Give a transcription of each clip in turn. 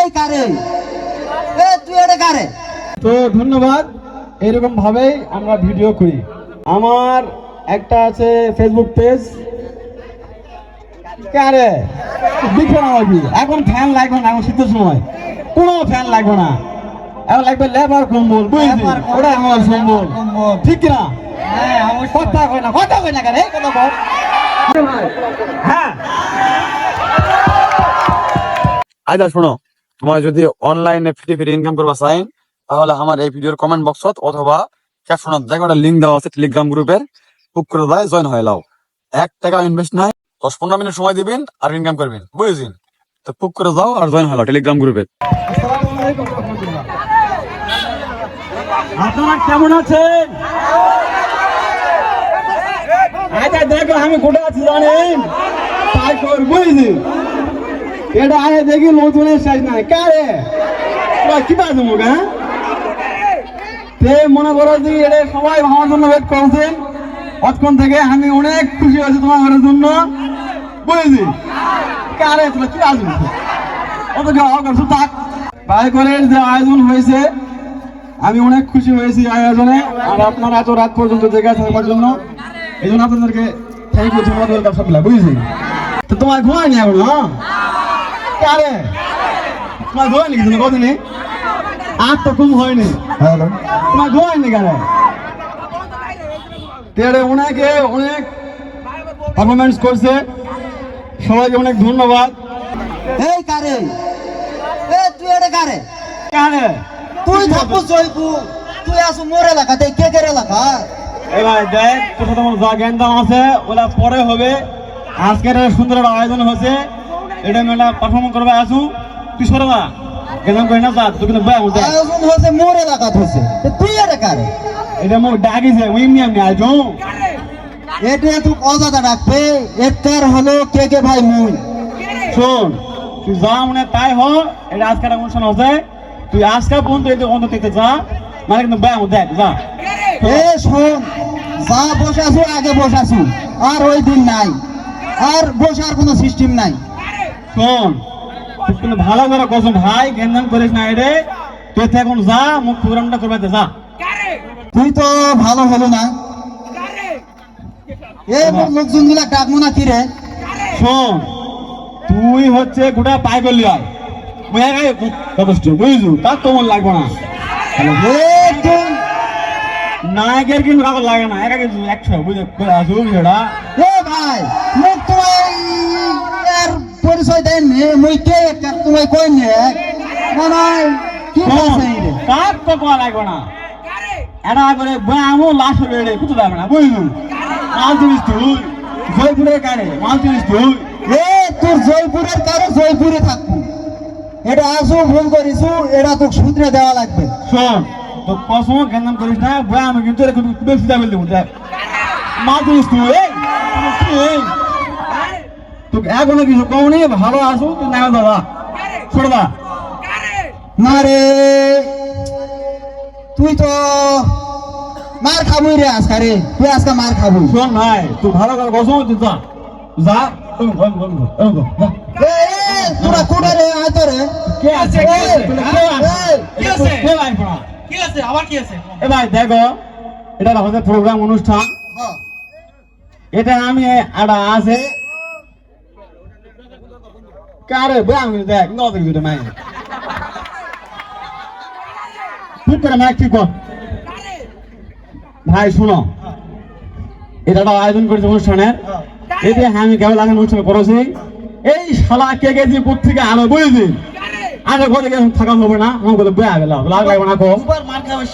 এই কারে? এ তুই এটা কারে? তো ধন্যবাদ। এরকম ভাবেই আমরা ভিডিও করি। আমার একটা আছে ফেসবুক পেজ কারে? দেখবে না নাকি? এখন ফ্যান লাগবে না এখন শীতের সময়। কোনো ফ্যান লাগবে না। এখন লাগবে লেবার কম্বল বুঝলি ওটা আমার সম্বল ঠিক কিনা? হ্যাঁ অবশ্যই। কথা কয় না কথা কয় না কেন? এই কথা বল। হ্যাঁ। আইদা শোনো। তোমার যদি অনলাইনে ফ্রি ফ্রি ইনকাম করবা চাই তাহলে আমার এই ভিডিওর কমেন্ট বক্সত অথবা ক্যাপশনত দেখো একটা লিঙ্ক দেওয়া আছে টেলিগ্রাম গ্রুপের বুক করে দেয় জয়েন হয়ে লাও এক টাকা ইনভেস্ট নাই, দশ পনেরো মিনিট সময় দিবেন আর ইনকাম করবেন, বুঝেছেন? তো বুক করে যাও আর জয়েন লাও টেলিগ্রাম গ্রুপে আপনারা কেমন আছেন? আচ্ছা দেখো আমি কোথায় আছি জানেন? তাই কর বুঝলি এটা আগে দেখি নতুনের শেষ নাই। কারে কি পাচ্ছ মুখ হ্যাঁ? মনে করো যে এটা সবাই আমার জন্য ওয়েট করছেন অতক্ষণ থেকে আমি অনেক খুশি হয়েছি তোমার ঘরের জন্য। বুঝেছি কারে তোরা কি আসবি অত খাওয়া করছ থাক। বাইকরের যে আয়োজন হয়েছে, আমি অনেক খুশি হয়েছি আয়োজনে। আর আপনারা এত রাত পর্যন্ত জেগে থাকার জন্য। এই জন্য আপনাদেরকে থ্যাংক ইউ সবগুলা বুঝলি তো তোমার ঘুমায়নি এখন হ্যাঁ? কারে তোমার আর তো কম হয়নি তেরে অনেকে অনেক পারফরমেন্স করছে। সবাইকে অনেক ধন্যবাদ। এই কারে? এ তুই এটা কারে? কারে? তুই থাকব তুই আসু মোর এলাকাতে। কে কে এলাকা? এবার দেখ যা জ্ঞান আছে ওটা পরে হবে। আজকের সুন্দর একটা আয়োজন হয়েছে। এটা একটা পারফর্ম করবে আসু যা জ্ঞান করি না যা তুই কিন্তু ব্যায়াম দেখ আয়োজন হয়েছে মোর এলাকাত হয়েছে। তো তুই এটা কারে? এটা মোক ডাকিছে ওই এমনি এমনি আয়োজন এটা তুই অজাদা ডাকবে এটার হলো কে কে ভাই মুই? শোন তুই যা মনে তাই হ এটা আজকের অনুষ্ঠান হচ্ছে। তুই আজকে পর্যন্ত এই অন্তত যা মানে কিন্তু ব্যায়াম দেখ যা। এ শোন যা বসাছু আগে বসাছু আর ওই দিন নাই। আর বসার কোনো সিস্টেম নাই। শোন তুই ভালো করে কসম ভাই জ্ঞান করিস না এটা তুই এখন যা মুখ প্রোগ্রামটা করবে যা তুই তো ভালো হলো না এ লোকজনগুলা ডাকবো না রে শোন তুই হচ্ছে গোটা পাই করলি আয় মুই একাই যথেষ্ট বুঝছু তার তো মন লাগবে না নায়কের কিন্তু কাগজ লাগে না একা কিন্তু একশো বুঝে আসু সেটা ভাই মোক তোমার পরিচয় দেন নে মই কে একটা কই নে? মানে কি বলছে রে? কাক তো কোয়া লাগবে না? এটা করে ব্যায়ামও লাশ হবে রে কুতো যাবে না বুঝলু? মাল তুই জয়পুরের কারে মাল তুই। এ তোর জয়পুরের কারও জয়পুরে থাকব। এটা আসু ভুল করিছু এটা তোকে সূত্রে দেওয়া লাগবে। শোন তো কসম জ্ঞান করিস না ব্যায়াম কিন্তু এরকম বেশি যাবে দেবো দেখ। মাল তুই এই। এখনও কিছু কম নেই ভালো আসু তুই না দাদা। ছোটদা না রে। তুই তো মার খাবই রে আজকা রে। তুই আজকা মার খাবই শোন ভাই তুই ভালো করে কসম তুই যা। যা তোরা কোটা রে? আয় তো রে। কে আছে কে আছে? কে আছে? কে ভাই পড়া? কি আছে? আবার কি আছে? এ ভাই দেখো এটা আমাদের প্রোগ্রাম অনুষ্ঠান। হ্যাঁ। এটা আমি আড়া আছে। কারে করে দেখ নদ ভিডিও মাই ঠিক করে মাইক ঠিক কর ভাই শুনো। এটা একটা আয়োজন করেছে অনুষ্ঠানের এতে আমি কেবল আগে অনুষ্ঠান করেছি? এই শালা কে গেছি থেকে আলো বুঝেছি আগে ঘরে গিয়ে থাকা হবে না। আমার বলে বেয়া গেল লাগ লাগবে না কম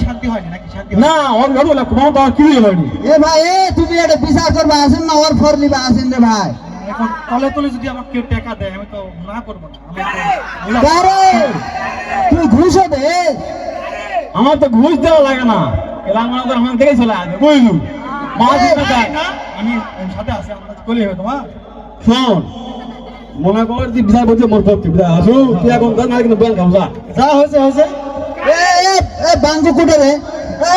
শান্তি হয় না নাকি? শান্তি না ওর ঘরে বলে কোনো তো কি হয়নি। এ ভাই এ তুমি এটা বিচার করবা আসেন না ওর ফর লিবা আসেন রে ভাই। এখন তলে তলে যদি আমাকে কেউ টাকা দেয় আমি তো না করব না। তুই ঘুষও দে! আমার তো ঘুষ দেওয়া লাগে না। এলা আমার তো আমার দেখে চলে আসবে বুঝলু? আমি সাথে আছি আমরা করলে হবে তোমার শোন মনে কর যে বিচার বলছে মোর পক্ষে। বিচার আসু তুই এখন ধর না কিন্তু ব্যাংক হামসা যা। হয়েছে হয়েছে। এ এ বাঙ্গু কুটে রে। এ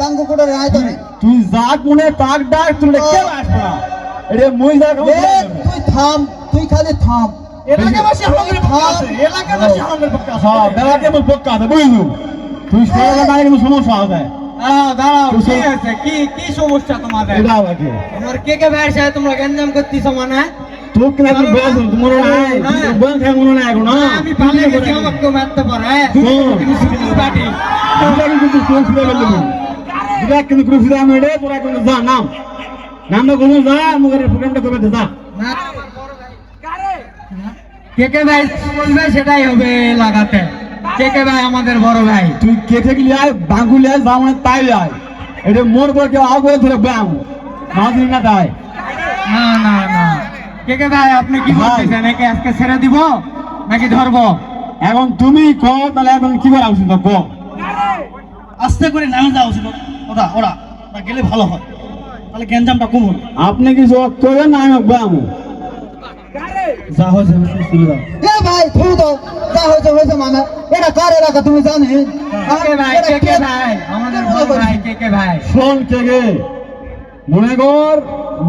বাঙ্গু কুটে রে আয় তো রে তুই যা কোনে তাক ডাক তুই কে আসবে। না এটা মুই যা তুই থাম তুই খালি থাম। আগে আমাদের থাম। আছে এলাকাবাসী আমাদের পক্ষে আছে। হ্যাঁ বেলা কেবল আছে বুঝলু তুই সরকার সমস্যা সমস্যা মানে? নাই? থাকে মনে কোন গেলি দুটা কিন্তু নামটা কোনো যা মুখের প্রোগ্রামটা করবে যা। কে কে ভাই বলবে সেটাই হবে লাগাতে। কে কে ভাই আমাদের বড় ভাই? তুই কেটে গেলি আয়? বাঙ্গুলি আয় যা মানে তাই আয়। এটা মোর পর কেউ আগে ধরে ব্যায়াম। মাঝি না তাই। না না না। কে কে ভাই আপনি কি। বলতেছেন? নাকি আজকে ছেড়ে দিব নাকি ধরবো? এখন তুমি কও তাহলে এখন কি করা উচিত? কও। আস্তে করে নামে যাওয়া উচিত। ওরা ওরা গেলে ভালো হয়। তাহলে গ্যাঞ্জামটা কম হবে আপনি কি জবাব করবেন না আমি ব্যায়াম যা হয়েছে এ ভাই থু তো যা হয়েছে হয়েছে মানে। এটা কার এলাকা তুমি জানি? কে কে ভাই কে কে ভাই? আমাদের ভাই? কে কে ভাই? শোন কে গে মনে কর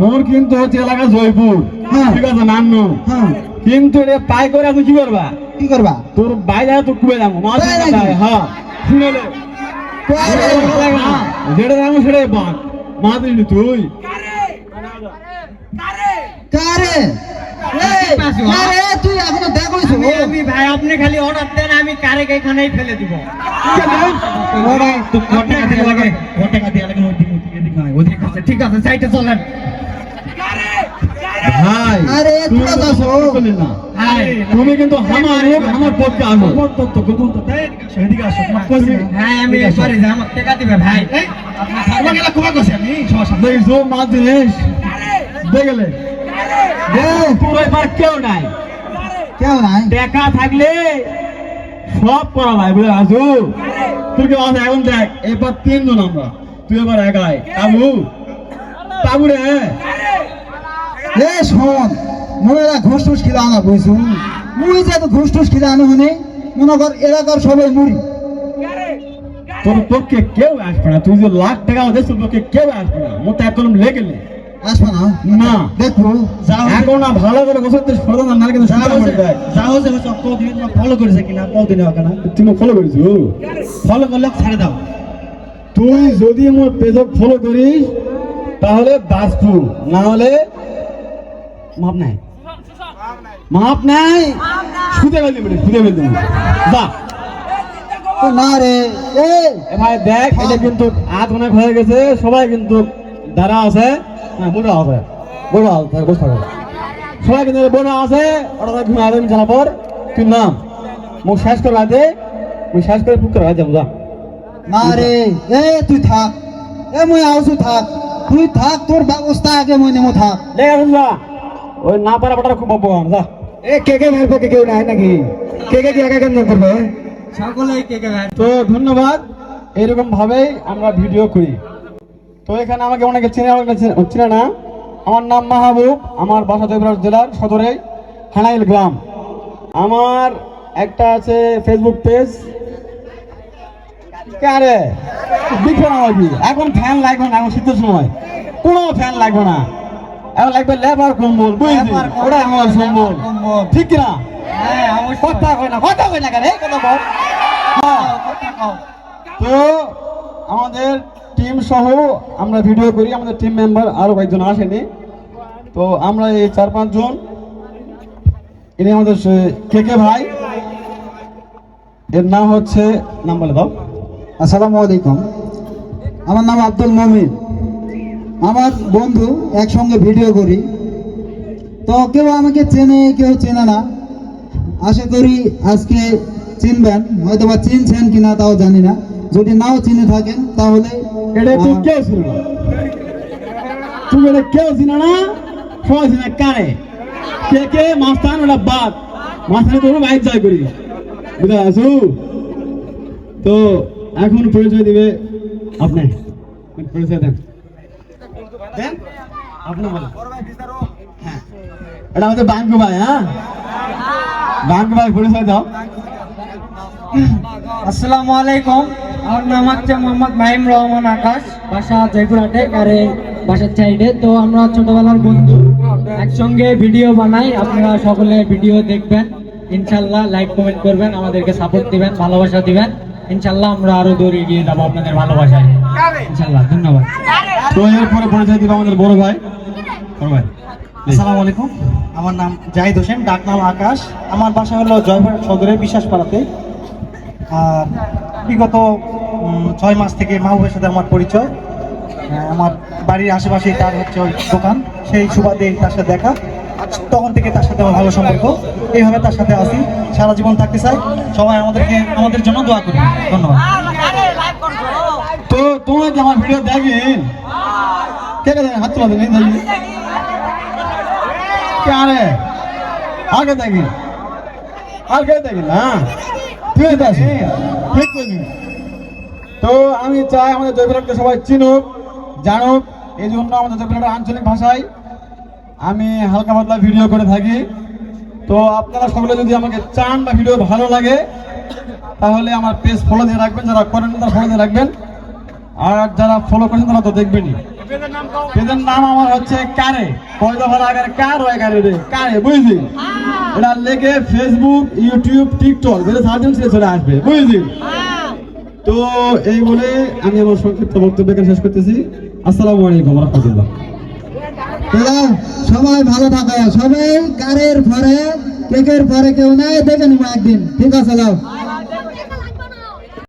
মোর কিন্তু হচ্ছে এলাকা জয়পুর। হ্যাঁ। ঠিক আছে নান্নু। হ্যাঁ। কিন্তু এটা পাই করে তুই কি করবা? কি করবা? তোর বাইরে তো কুবে যাব। মাছ? হ্যাঁ শুনে। হ্যাঁ। যেটা যাব সেটাই বাঘ দিলি তুই। কারে? কারে? তুই এখনও দেখোইছো আমি ভাই আপনি খালি অর্ডার দেন আমি কারেক এখানেই ফেলে দিব। তো কত টাকা দিয়ে লাগে। কত টাকা দিয়ে লাগে ওই দিকে এদিকে নয় ওদিকে ঠিক আছে সাইডে চলেন। ভাই আরে, তুমি তোরা তো। না। তুমি কিন্তু আমার আমার পক্ষে আসো। এদিকে আসো আসো হ্যাঁ আমি সরি আমার টাকা দিবে ভাই। তোমাকে করছি আমি সবার সামনে। দেখিস মাছ জিনিস দেখলে তোর এবার কেউ নাই। কেউ নাই। থাকলে সব করা ভাই বুঝলে আসু তুই কি আছে এখন দেখ এবার তিনজন আমরা। তুই এবার একাই। তাবু। তাবু রে। এ শোন ঘুষ টুস খিলা বুঝছু মুই যে তো ঘুষ টুস খিলা আনো হনে মনে কর এলাকার সবাই মুড়ি। তোর পক্ষে কেউ আসবে না। তুই যে লাখ টাকা ওদের তোর পক্ষে কেউ আসবে না। মোটা একদম লেগেলে আসবে না? না। দেখব। এখন না ভালো করে গোসল তো সরদার না কিন্তু যা সুতা হয়েছে করে দেয় যা হয়েছে হয়েছে কতদিন তোমার ফলো করেছে কিনা কতদিন হবে না। তুমি ফলো করেছ ফলো করলে ছেড়ে দাও। তুই যদি মোর পেজক ফলো করিস তাহলে বাঁচবু। না হলে মাপ নাই। মাপ নাই? শুতে ফেলতে পারি যা। তো না রে ভাই দেখ এটা কিন্তু আধ অনেক হয়ে গেছে সবাই কিন্তু দাঁড়া আছে। হ্যাঁ বড় আছে। বড় আছে বসে থাকো সবাই কিন্তু বড় আছে ওরা তো ঘুমে আদমি জানা পর। তুই নাম মুখ শেষ করে রাতে মুখ শেষ করে পুক করে যাব না রে এ তুই থাক। এ মুই আউসু থাক। তুই থাক তোর ব্যবস্থা আগে মুই নেমো থাক। লে যা। ওই না পারা পাটা খুব অপমান যা। এ কে কে ভাই পক্ষে কেউ নাই নাকি? কে কে কি একা কেন করবে সকলেই তো ধন্যবাদ। এরকম ভাবেই আমরা ভিডিও করি। তো এখানে আমাকে অনেকে চেনে চেনে- না। আমার নাম মাহবুব আমার বাসা দেবরাজ জেলার সদরে হানাইল গ্রাম। আমার একটা আছে ফেসবুক পেজ কারে দেখবে না কি? এখন ফ্যান লাগবে না এখন শীতের সময়। কোনো ফ্যান লাগবে না। এখন লাগবে লেবার কম্বল বুঝলি ওটা আমার সম্বল। ঠিক অবশ্যই কথা কয় না কথা কয় না কেন? এই কথা বল হ্যাঁ তো আমাদের টিম সহ আমরা ভিডিও করি আমাদের টিম মেম্বার আরও কয়েকজন আসেনি। তো আমরা এই চার পাঁচজন ইনি আমাদের কে কে ভাই? এর নাম হচ্ছে নাম বলে দাও। আসসালামু আলাইকুম। আমার নাম আব্দুল মমিন। আমার বন্ধু একসঙ্গে ভিডিও করি। তো কেউ আমাকে চেনে কেউ চেনে না। আশা করি আজকে চিনবেন হয়তো বা চিনছেন কিনা তাও জানি না। যদি নাও চিনে থাকেন তাহলে এটা তুই কেউ ছিল তুমি এটা কেউ ছিল না? সবাই ছিল কারে? কে কে? মাস্তান ওটা বাদ মাস্তানে তোর বাইক জয় করি। বুঝতে আসু তো এখন পরিচয় দিবে আপনি। পরিচয় দেন। দেন? আপনি বলেন। হ্যাঁ। এটা আমাদের বাঙ্কু ভাই হ্যাঁ? ভাই পরিচয় দাও। আসসালামু আলাইকুম। আমার নাম হচ্ছে মোহাম্মদ মাহিম রহমান আকাশ বাসা জয়পুরহাটে আর এই বাসার সাইডে। তো আমরা ছোটবেলার বন্ধু একসঙ্গে ভিডিও বানাই। আপনারা সকলে ভিডিও দেখবেন। ইনশাল্লাহ লাইক কমেন্ট করবেন আমাদেরকে সাপোর্ট দিবেন ভালোবাসা দিবেন। ইনশাল্লাহ আমরা আরও দূরে এগিয়ে যাব আপনাদের ভালোবাসায়। ইনশাল্লাহ ধন্যবাদ। তো এরপরে পরিচয় দিব আমাদের বড় ভাই। বড় ভাই আসসালামু আলাইকুম। আমার নাম জাহিদ হোসেন, ডাক নাম আকাশ। আমার বাসা হলো জয়পুর সদরের বিশ্বাসপাড়াতে। আর বিগত ছয় মাস থেকে মাহবুবের সাথে আমার পরিচয়। আমার বাড়ির আশেপাশে তার হচ্ছে ওই দোকান। সেই সুবাদে তার সাথে দেখা। তখন থেকে তার সাথে আমার ভালো সম্পর্ক। এইভাবে তার সাথে আসি সারা জীবন থাকতে চাই। সবাই আমাদেরকে, আমাদের জন্য দোয়া করি ধন্যবাদ। তো তোমরা কি আমার ভিডিও দেখেন। কে দেখেন? হাত তোলা দেখেন আরে? আগে দেখি। আর কে দেখি না? তুই তো ঠিক তো আমি চাই আমাদের জয়পুরহাটকে সবাই চিনুক, জানুক। এই জন্য আমাদের জয়পুরহাটের আঞ্চলিক ভাষায় আমি হালকা পাতলা ভিডিও করে থাকি। তো আপনারা সকলে যদি আমাকে চান বা ভিডিও ভালো লাগে, তাহলে আমার পেজ ফলো দিয়ে রাখবেন। যারা করেন তারা ফলো দিয়ে রাখবেন। আর যারা ফলো করেছেন, তারা তো দেখবেনই। পেজের নাম আমার হচ্ছে কারে। কয়টা ভালো আগে কার হয় কারে রে? কারে বুঝলি? এটা লেগে ফেসবুক ইউটিউব টিকটক যেটা সার্জন সে চলে আসবে বুঝলি? তো এই বলে আমি আমার সংক্ষিপ্ত বক্তব্য এখানে শেষ করতেছি। আসসালামু আলাইকুম রহমতুল্লাহ। সবাই ভালো থাকে। সবাই কারের পরে কেকের পরে কেউ নাই দেখে নিবো একদিন। ঠিক আছে দাও